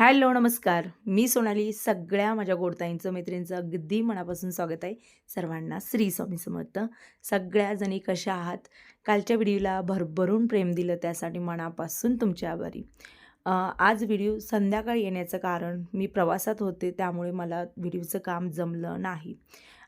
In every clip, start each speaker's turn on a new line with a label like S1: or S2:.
S1: Hello नमस्कार. मी सोनाली. सगळ्या माझ्या गोडताईंचं मैत्रिणींचं अगदी मनापासून स्वागत आहे. सर्वांना श्री स्वामी समर्थ. सगळ्या जणी कशा आहात? कालच्या व्हिडिओला भरभरून प्रेम दिलं त्यासाठी मनापासून तुमचे आभारी. आज व्हिडिओ संध्याकाळी येण्याचं कारण मी प्रवासात होते त्यामुळे मला व्हिडिओचं काम जमलं नाही.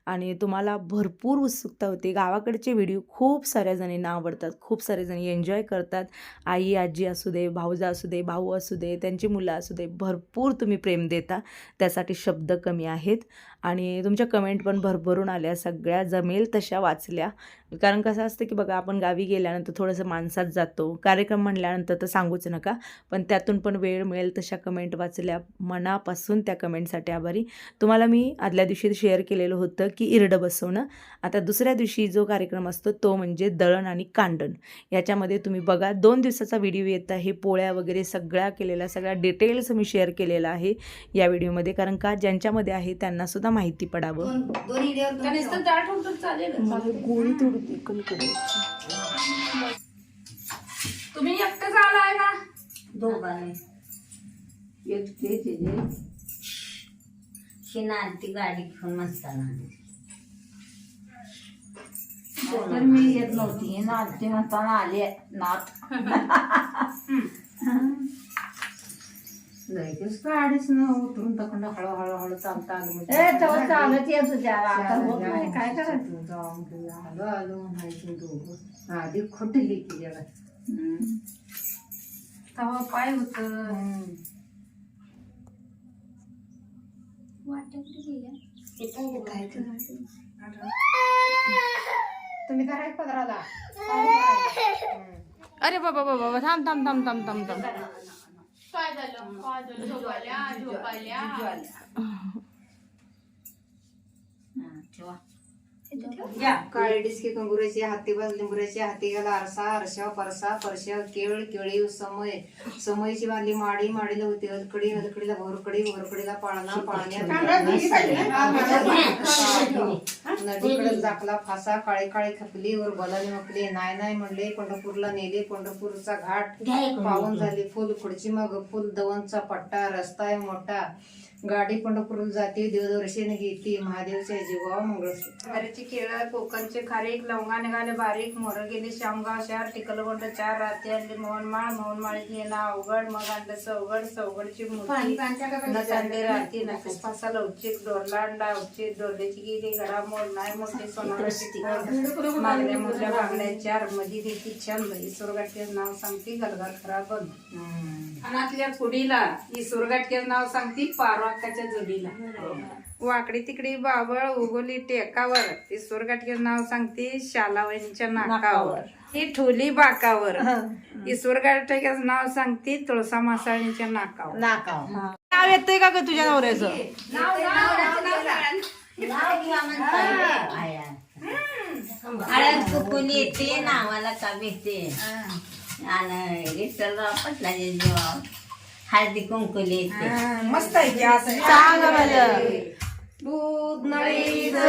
S1: आणि तुम्हाला भरपूर उत्सुकता होती. गावाकडचे व्हिडिओ खूप साऱ्या जणींना आवडतात. खूप सारे जणी एन्जॉय करतात. आई आजी असू दे भाऊजा असू दे भाऊ असू दे त्यांची मुलं असू दे भरपूर तुम्ही प्रेम देता. त्यासाठी शब्द कमी आहेत. आणि तुमच्या कमेंट पण भरभरून आल्या. सगळ्या जमेल तशा वाचल्या. कारण कसं असतं की बघा आपण गावी गेल्यानंतर थोडंसं माणसात जातो. कार्यक्रम म्हणल्यानंतर तर सांगूच नका पण त्यातून पण वेळ मिळेल तशा कमेंट वाचल्या मनापासून त्या कमेंटसाठी आभारी. तुम्हाला मी आदल्या दिवशी शेअर केलेलं होतं की इरडं बसवणं. आता दुसऱ्या दिवशी जो कार्यक्रम असतो तो म्हणजे दळण आणि कांडण. याच्यामध्ये तुम्ही बघा दोन दिवसाचा व्हिडिओ येत आहे पोळ्या वगैरे सगळ्या केलेल्या सगळ्या डिटेल्स मी शेअर केलेला आहे या व्हिडिओमध्ये कारण का ज्यांच्यामध्ये आहे त्यांना सुद्धा माहिती पडावं. गोळी कमी करायची.
S2: तुम्ही एकटंच आलाय का
S3: दोघांनी. शिना ती गाडी घेऊन मस्ताना
S4: तर मी येत नव्हती. नाचते म्हणताना आले नात. लगेच गाडीच न उतरून तखंड हळूहळू हळू चालता आलं म्हणजे. ए तेव्हा चालत येत होत्या आता होत नाही काय करायचं?
S3: जाऊन आलो आलो म्हणायची दोघं. आधी खुटली की.
S2: तेव्हा पाय होत?
S4: तुम्ही करायचं पदराला.
S1: अरे बाबा बाबा बाबा थांब थांब थांब थांब थांब. थांब
S3: ठेवा. या काळी डिस्की कंगुराची हाती बाज लिंबुऱ्याची हाती गेला आरसा आरशा परसा परशा केळ केळी समय समयची बांधली माडी माडीला होती अलकडी अलकडीला भोरकडी भोरकडीला पाळणा पाळण्या नदीकडे जाकला फासा काळी काळी खपली वर बलाने मकली नाय नाय म्हणले पंढरपूरला नेले पंढरपूरचा घाट पाहून झाली फुल खुडची मग फुल दवनचा पट्टा रस्ता आहे मोठा. गाडी पंढरपूर जाते देवदर्शन घेते महादेवच्या जीवा मंगळसूत्र. केळ कोकणचे खारीक लवंगा निघाले बारीक मोर गेले शामगाव शहर टिकलगोंड चार रात्री आणली मोहनमाळ मोहनमाळीत येणं अवघड मग आणलं चौघड चौघडची मूर्ती. नसांडे राती नकस फासा लवचिक डोरला अंडा उचित डोरल्याची गेली घडा मोड नाही मोठे सोनाराची खोड मागल्या मुद्रा बागल्या चार मधी देती छंद. ईश्वरगाठचे नाव सांगती गलगार खरा बंद. अनातल्या कुडीला ईश्वरगाठचे नाव सांगती पारवाकाच्या जोडीला वाकडी तिकडी बाबळ उगवली टेकावर. ईश्वरगाठचे नाव सांगते शालावणीच्या नाकावर. ही ठोली बाकावर. ईश्वरगाठचे नाव सांगते तुळसा मासाळीच्या नाकावर.
S1: नाव येतंय का ग तुझ्या नवऱ्याचं?
S3: हळद येते नावाला का भेटते आणि विठ्ठलराव पटलाच्या जीवावर हळदी कुंकुली येते.
S2: मस्त आहे की असं.
S1: सांग मला
S2: दूध नळीचं.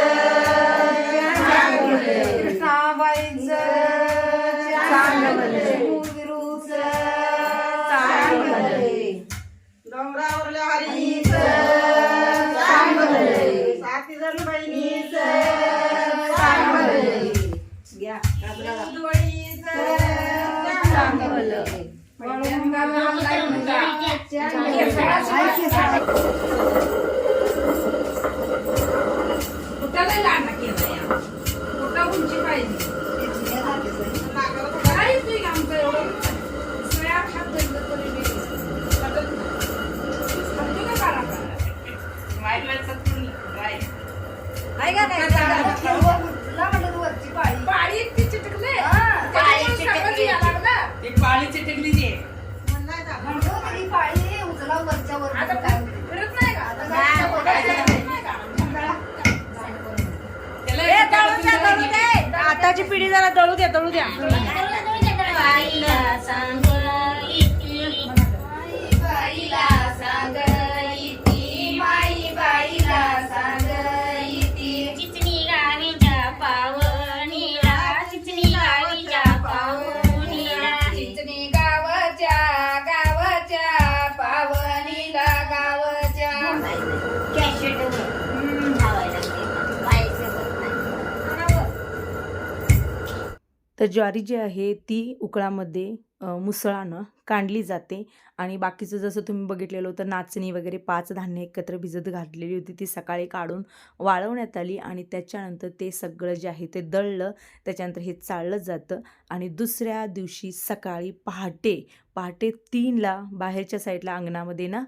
S2: कुठं लाडा केला या कुठं उंची पाहिजे आमचं एवढं सोया हात का
S1: आताची पिढी जरा दळू द्या दळू द्या. तर ज्वारी जी आहे ती उकळामध्ये मुसळानं कांडली जाते आणि बाकीचं जसं तुम्ही बघितलेलं होतं नाचणी वगैरे पाच धान्य एकत्र भिजत घातलेली होती ती सकाळी काढून वाळवण्यात आली आणि त्याच्यानंतर ते सगळं जे आहे ते दळलं. त्याच्यानंतर हे चाळलं जातं आणि दुसऱ्या दिवशी सकाळी पहाटे पहाटे तीनला बाहेरच्या साईडला अंगणामध्ये ना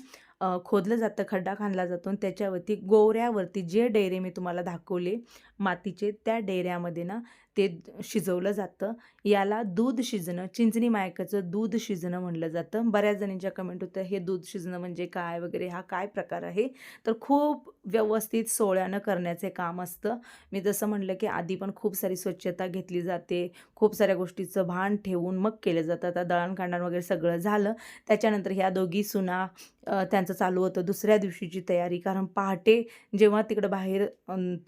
S1: खोदलं जातं खड्डा खाणला जातो आणि त्याच्यावरती गोवऱ्यावरती जे डेरे मी तुम्हाला दाखवले मातीचे त्या डेऱ्यामध्ये ना ते शिजवलं जातं. याला दूध शिजणं चिंचणी मायकाचं दूध शिजणं म्हणलं जातं. बऱ्याच जणींच्या कमेंट होत्या हे दूध शिजणं म्हणजे काय वगैरे? हा काय प्रकार आहे? तर खूप व्यवस्थित सोळ्यानं करण्याचे काम असतं. मी जसं म्हटलं की आधी पण खूप सारी स्वच्छता घेतली जाते. खूप साऱ्या गोष्टीचं भान ठेवून मग केलं जातं. आता दळणकांडण वगैरे सगळं झालं. त्याच्यानंतर ह्या दोघी सुना त्यांचं चालू होतं दुसऱ्या दिवशीची तयारी. कारण पहाटे जेव्हा तिकडं बाहेर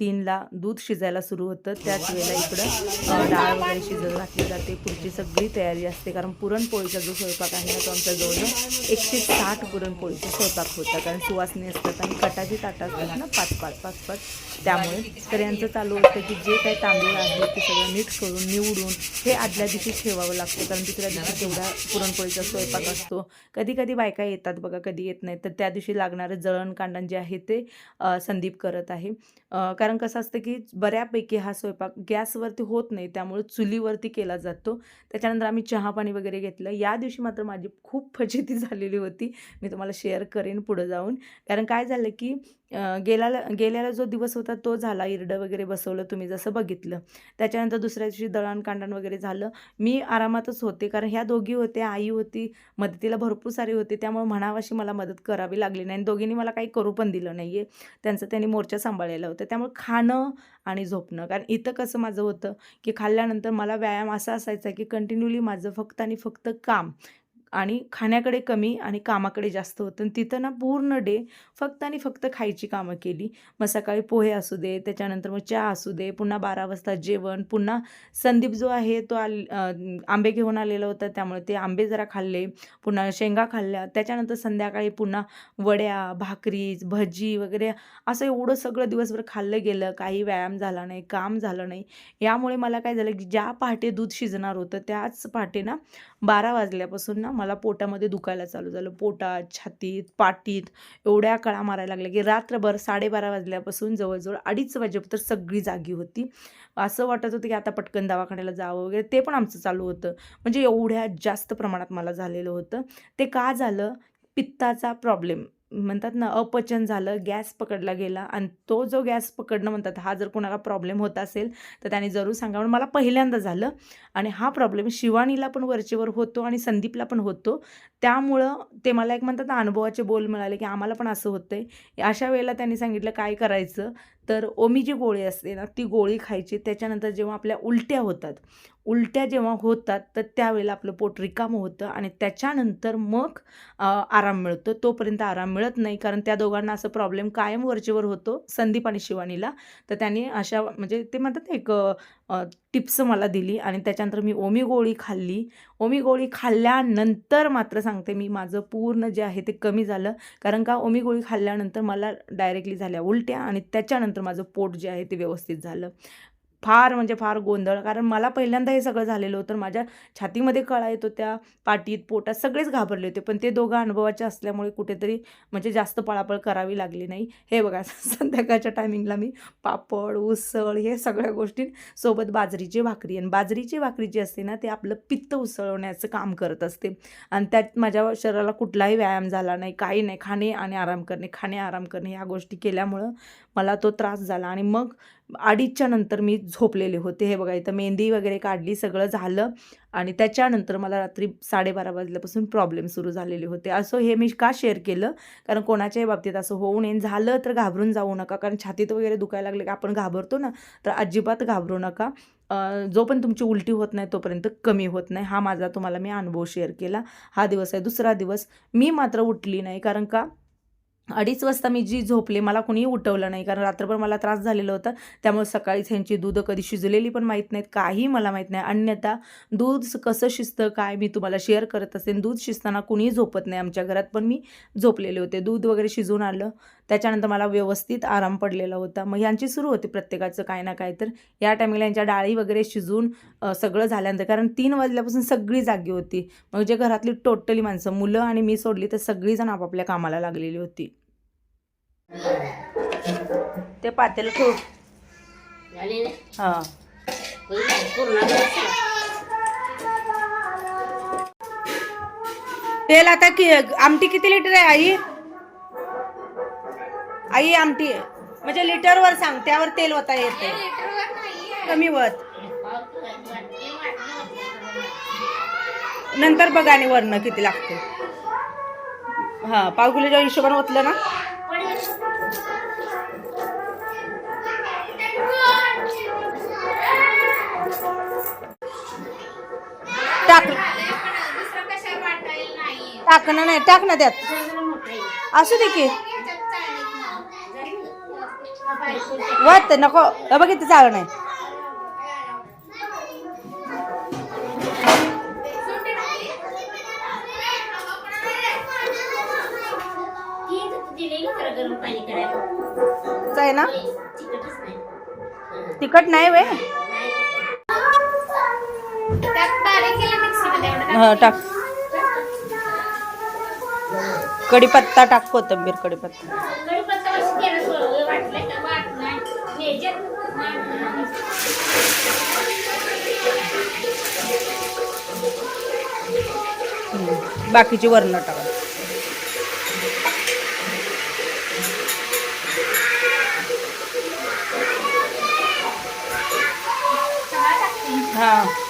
S1: तीनला दूध शिजायला सुरू होतं त्याच वेळेला इकडं डाळ वगैरे शिजत घातली जाते. पुढची सगळी तयारी असते. कारण पुरणपोळीचा जो स्वयंपाक आहे ना तो आमच्या जवळजवळ एकशे साठ पुरणपोळीचा स्वयंपाक होता कारण सुवासनी असतात आणि कटाची ताटं असतात ना पाच पाच पाच पाच. त्यामुळे तर यांचं चालू होतं की जे काही तांदूळ आहे ते सगळं नीट करून निवडून हे आदल्या दिवशी ठेवावं लागतं. कारण दुसऱ्या दिवशी तेवढा पुरणपोळीचा स्वयंपाक असतो कधी कधी बायका येतात बघा कधी येत नाही तर त्या दिवशी लागणारं जळणकांडण जे आहे ते संदीप करत आहे. कारण कसं असतं की बऱ्यापैकी हा स्वयंपाक गॅसवरती होत नाही त्यामुळे चुलीवरती केला जातो. त्याच्यानंतर आम्ही चहा पाणी वगैरे घेतलं. या दिवशी मात्र माझी खूप फजिती झालेली होती. मी तुम्हाला शेअर करेन पुढं जाऊन. कारण काय झालं की गेल्याला गेल्याला गेलेला जो दिवस होता तो झाला. इरडं वगैरे बसवलं तुम्ही जसं बघितलं. त्याच्यानंतर दुसऱ्या दिवशी दळणकांडण वगैरे झालं. मी आरामातच होते कारण ह्या दोघी होत्या आई होती मदतीला भरपूर सारी होते. त्यामुळे म्हणावाशी मला मदत करावी लागली नाही आणि दोघींनी मला काही करू पण दिलं नाही आहे त्यांचं त्यांनी मोर्चा सांभाळलेला होता. त्यामुळे खाणं आणि झोपणं. कारण इथं कसं माझं होतं की खाल्ल्यानंतर मला व्यायाम असा असायचा की कंटिन्युअली माझं फक्त आणि फक्त काम. आणि खाण्याकडे कमी आणि कामाकडे जास्त होतं. आणि तिथं ना पूर्ण डे फक्त आणि फक्त खायची कामं केली. मग सकाळी पोहे असू दे त्याच्यानंतर मग चहा असू दे पुन्हा बारा वाजता जेवण पुन्हा संदीप जो आहे तो आल आंबे घेऊन आलेला होता. त्यामुळे ते आंबे जरा खाल्ले पुन्हा शेंगा खाल्ल्या. त्याच्यानंतर संध्याकाळी पुन्हा वड्या भाकरी भजी वगैरे असं एवढं सगळं दिवसभर खाल्लं गेलं. काही व्यायाम झाला नाही काम झालं नाही. यामुळे मला काय झालं की ज्या पहाटे दूध शिजणार होतं त्याच पहाटे ना बारा वाजल्यापासून ना मला पोटामध्ये दुखायला चालू झालं. पोटात छातीत पाटीत एवढ्या कळा मारायला लागल्या की रात्रभर साडेबारा वाजल्यापासून जवळजवळ अडीच वाजेपर्यंत सगळी जागी होती. असं वाटत होतं की आता पटकन दवाखान्याला जावं वगैरे ते पण आमचं चालू होतं. म्हणजे एवढ्या जास्त प्रमाणात मला झालेलं होतं. ते का झालं? पित्ताचा प्रॉब्लेम म्हणतात ना अपचन झालं गॅस पकडला गेला आणि तो जो गॅस पकडणं म्हणतात हा जर कोणाला प्रॉब्लेम होत असेल तर त्याने जरूर सांगा मला पहिल्यांदा झालं. आणि हा प्रॉब्लेम शिवानीला पण वरचेवर होतो आणि संदीपला पण होतो. त्यामुळं ते मला एक म्हणतात अनुभवाचे बोल मिळाले की आम्हाला पण असं होतं आहे अशा वेळेला त्यांनी सांगितलं काय करायचं? तर ओमी जी गोळी असते ना ती गोळी खायची. त्याच्यानंतर जेव्हा आपल्या उलट्या होतात उलट्या जेव्हा होतात तर त्यावेळेला आपलं पोट रिकामं होतं आणि त्याच्यानंतर मग आराम मिळतो. तोपर्यंत आराम मिळत नाही कारण त्या दोघांना असं प्रॉब्लेम कायम वरचेवर होतो संदीप आणि शिवानीला. तर त्यांनी अशा म्हणजे ते म्हणतात ना एक टिप्स मला दिली आणि त्याच्यानंतर मी ओमी गोळी खाल्ली. ओमी गोळी खाल्ल्यानंतर मात्र सांगते मी माझं पूर्ण जे आहे ते कमी झालं. कारण का ओमी गोळी खाल्ल्यानंतर मला डायरेक्टली झाल्या उलट्या आणि त्याच्यानंतर माझं पोट जे आहे ते व्यवस्थित झालं. फार म्हणजे फार गोंधळ. कारण मला पहिल्यांदा हे सगळं झालेलं होतं. माझ्या छातीमध्ये कळा येत होत्या पाठीत पोटात सगळेच घाबरले होते. पण ते दोघं अनुभवाचे असल्यामुळे कुठेतरी म्हणजे जास्त पळापळ करावी लागली नाही. हे बघा संध्याकाळच्या टायमिंगला मी पापड उसळ हे सगळ्या गोष्टी सोबत बाजरीची भाकरी. आणि बाजरीची भाकरी जी असते ना ते आपलं पित्त उसळवण्याचं काम करत असते. आणि त्यात माझ्या शरीराला कुठलाही व्यायाम झाला नाही काही नाही. खाणे आणि आराम करणे खाणे आराम करणे ह्या गोष्टी केल्यामुळं मला तो त्रास झाला. आणि मग अडीचच्या नंतर मी झोपलेले होते. हे बघा इथं मेहंदी वगैरे काढली सगळं झालं आणि त्याच्यानंतर मला रात्री साडेबारा वाजल्यापासून प्रॉब्लेम सुरू झालेले होते. असं हे मी का शेअर केलं? कारण कोणाच्याही बाबतीत असं होऊ नये झालं तर घाबरून जाऊ नका. कारण छातीत वगैरे दुखायला लागले की आपण घाबरतो ना तर अजिबात घाबरू नका. जो पण तुमची उलटी होत नाही तोपर्यंत कमी होत नाही. हा माझा तुम्हाला मी अनुभव शेअर केला. हा दिवस आहे दुसरा दिवस. मी मात्र उठली नाही. कारण का? अडीच वाजता मी जी झोपले मला कुणीही उठवलं नाही. कारण रात्रभर मला त्रास झालेला होता. त्यामुळे सकाळीच ह्यांची दूध कधी शिजलेली पण माहीत नाहीत काही मला माहीत नाही. अन्यथा दूध स- कसं शिजतं काय मी तुम्हाला शेअर करत असेन. दूध शिजताना कुणीही झोपत नाही आमच्या घरात पण मी झोपलेले होते. दूध वगैरे शिजून आलं. त्याच्यानंतर मला व्यवस्थित आराम पडलेला होता. मग ह्यांची सुरू होती प्रत्येकाचं काय ना काय तर. या टायमिंगला यांच्या डाळी वगैरे शिजून सगळं झाल्यानंतर कारण तीन वाजल्यापासून सगळी जागी होती. मग जे घरातली टोटली माणसं मुलं आणि मी सोडली तर सगळीजण आपापल्या कामाला लागलेली होती. ते पातेलं? हां?
S5: झाली.
S1: तेल आता कि आमटी किती लिटर आहे आई? आई आमटी. म्हणजे लिटरवर सांग त्यावर तेल होता येते. कमी वत. नंतर बघा आणि वरनं किती लागते. हा पाव किलोच्या हिशोबाने ओतलं ना? टाक. टाकणं नाही टाक ना त्यात. असू दे की. वत नको. बघ किती चालू नाही आहे ना. तिखट नाही वे
S2: त्यात बारीक केलं मिक्सीमध्ये एवढं
S1: हा टाक. कढीपत्ता टाक कोथिंबीर कढीपत्ता. बाकीची वरण टाका. हा.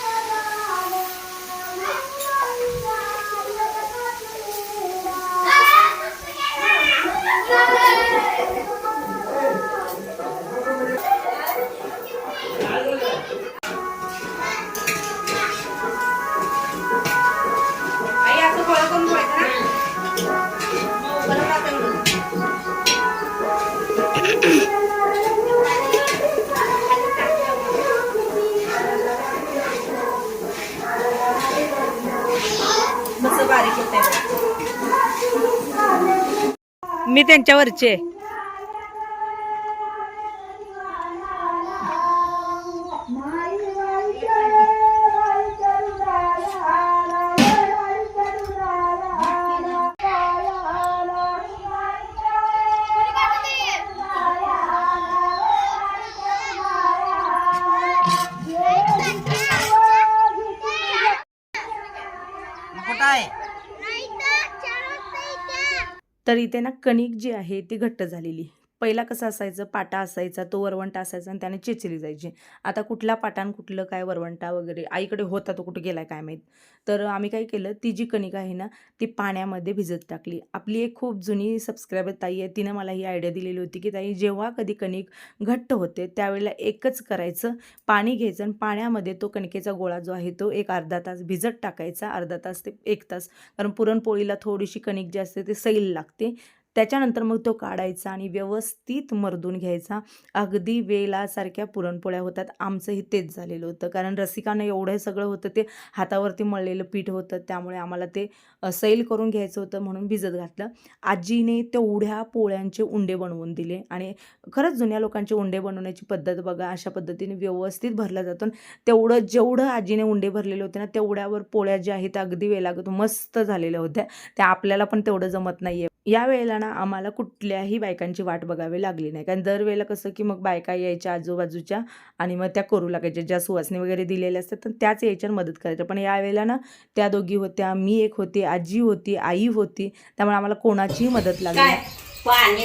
S1: मी त्यांच्यावरचे. तर इथे ना कणिक जी आहे ती घट्ट झालेली. पहिला कसं असायचं? पाटा असायचा तो वरवंटा असायचा आणि त्याने चेचली जायची. आता कुठला पाटान कुठलं काय वरवंटा वगैरे आईकडे होता तो कुठे गेला काय माहीत? तर आम्ही काय केलं ती जी कणिक आहे ना ती पाण्यामध्ये भिजत टाकली. आपली एक खूप जुनी सबस्क्रायबर ताई आहे तिनं मला ही आयडिया दिलेली होती की ताई जेव्हा कधी कणिक घट्ट होते त्यावेळेला एकच करायचं पाणी घ्यायचं आणि पाण्यामध्ये तो कणकेचा गोळा जो आहे तो एक अर्धा तास भिजत टाकायचा अर्धा तास ते एक तास. कारण पुरणपोळीला थोडीशी कणिक जी असते ते सैल लागते. त्याच्यानंतर मग तो काढायचा आणि व्यवस्थित मर्दून घ्यायचा. अगदी वेलासारख्या पुरणपोळ्या होतात. आमचंही तेच झालेलं होतं. कारण रसिकानं एवढं सगळं होतं ते हातावरती मळलेलं पीठ होतं. त्यामुळे आम्हाला ते सैल करून घ्यायचं होतं म्हणून भिजत घातलं. आजीने तेवढ्या पोळ्यांचे उंडे बनवून दिले. आणि खरंच जुन्या लोकांचे उंडे बनवण्याची पद्धत बघा अशा पद्धतीने व्यवस्थित भरला जातो. आणि तेवढं जेवढं आजीने उंडे भरलेले होते ना तेवढ्यावर पोळ्या ज्या आहेत अगदी वेलागत मस्त झालेल्या होत्या. त्या आपल्याला पण तेवढं जमत नाही आहे या वेळेला ना आम्हाला कुठल्याही बायकांची वाट बघावी लागली नाही. कारण दरवेळेला कसं की मग बायका यायच्या आजूबाजूच्या आणि मग त्या करू लागायच्या. ज्या सुवासनी वगैरे दिलेल्या असतात तर त्याच यायच्या आणि मदत करायच्या. पण यावेळेला ना त्या दोघी होत्या मी एक होती आजी होती आई होती. त्यामुळे आम्हाला कोणाचीही मदत लागली.
S5: पाणी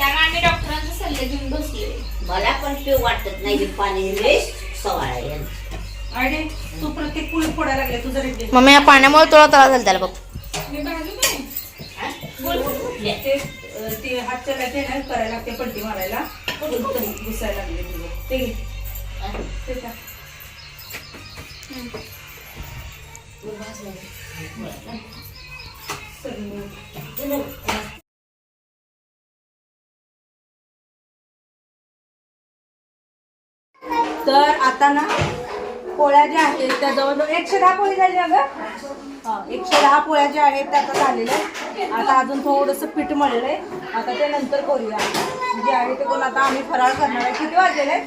S2: आम्ही डॉक्टरांचे सल्ले घेऊन बसले.
S5: मला पण पिऊ वाटत नाही पाणी वेस्ट सवाळ आहे
S1: आणि तू प्रत्येक पुढे फोडायला लागले तुझं रेड्डी
S6: मम्मी या पाण्यामुळे तुला त्रास झाला त्याला बघ.
S1: ते ते हातच्या लाटे ना करायला लागते पलटी मारायला. घुसायला लागले तुझं ते घे. ते तर आता ना पोळ्या ज्या आहेत त्या जवळजवळ एकशे दहा पोळी झाली ना गं हा, एकशे दहा पोळ्या ज्या आहेत त्या आता झालेल्या. आता अजून थोडंसं पीठ मळलंय. आता ते नंतर करूया. जे आहे ते कोण आता आम्ही फराळ करणार आहे. किती वाजलेले.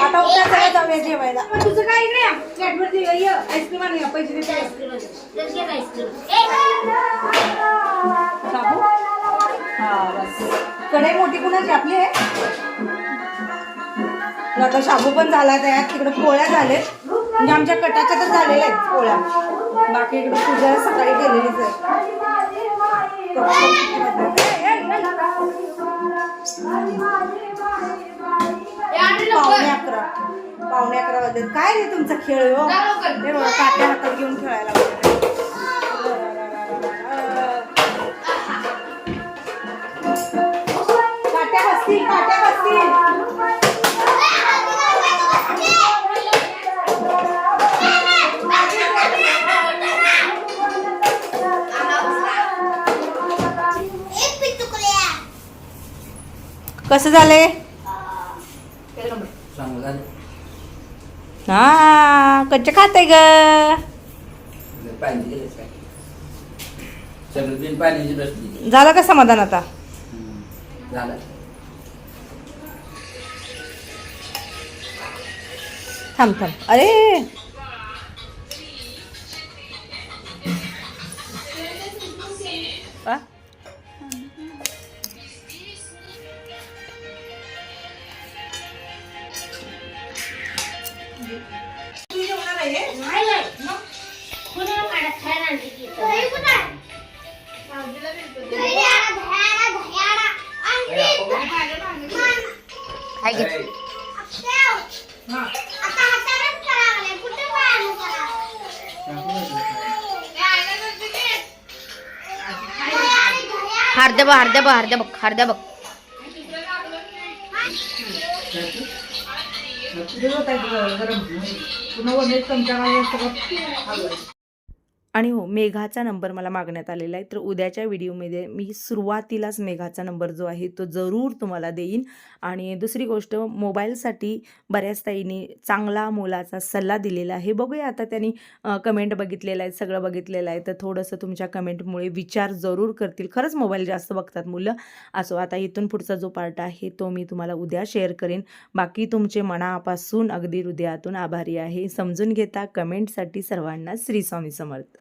S1: आता उद्या सगळं जाऊया जेवायला. तुझं काय इकडे कॅडबरी देऊया. ये आईस्क्रीम आणूया. पैसे देते.
S5: आईस्क्रीम
S1: हा बस. कढई मोठी कुणाची? आपली आहे? तर आता शाबू पण झाला तयार. तिकडे पोळ्या झालेत. म्हणजे आमच्या कटाच्या तर झालेल्या आहेत पोळ्या. बाकी इकडे पूजा सकाळी गेलेलीच आहे पावणे अकरा. पावणे अकरा वाजले काय रे तुमचा खेळ हो हे बघा काट्या हातात घेऊन खेळायला. काट्या बसतील काट्या कसं झालंय?
S7: चांगलं झालं
S1: हा कच्चे खाते ग. झालं का समाधान आता?
S7: झालं
S1: थांब थांब. अरे!
S5: नाही बघ मग बघ काढा बघ आणली की इथं?
S6: हाय गरम पुन्हा बघ एक बघ सगळं बघ
S1: आणि हो मेघाचा नंबर मला मागण्यात आलेला आहे. तर उद्याच्या व्हिडिओमध्ये मी सुरुवातीलाच मेघाचा नंबर जो आहे तो जरूर तुम्हाला देईन. आणि दुसरी गोष्ट मोबाईलसाठी बऱ्याच ताईने चांगला मोलाचा सल्ला दिलेला आहे. बघूया आता त्यांनी कमेंट बघितलेला आहे सगळं बघितलेलं आहे. तर थोडंसं तुमच्या कमेंटमुळे विचार जरूर करतील. खरंच मोबाईल जास्त बघतात मुलं. असो आता इथून पुढचा जो पार्ट आहे तो मी तुम्हाला उद्या शेअर करेन. बाकी तुमचे मनापासून अगदी हृदयातून आभारी आहे. समजून घेता कमेंटसाठी सर्वांना श्रीस्वामी समर्थ.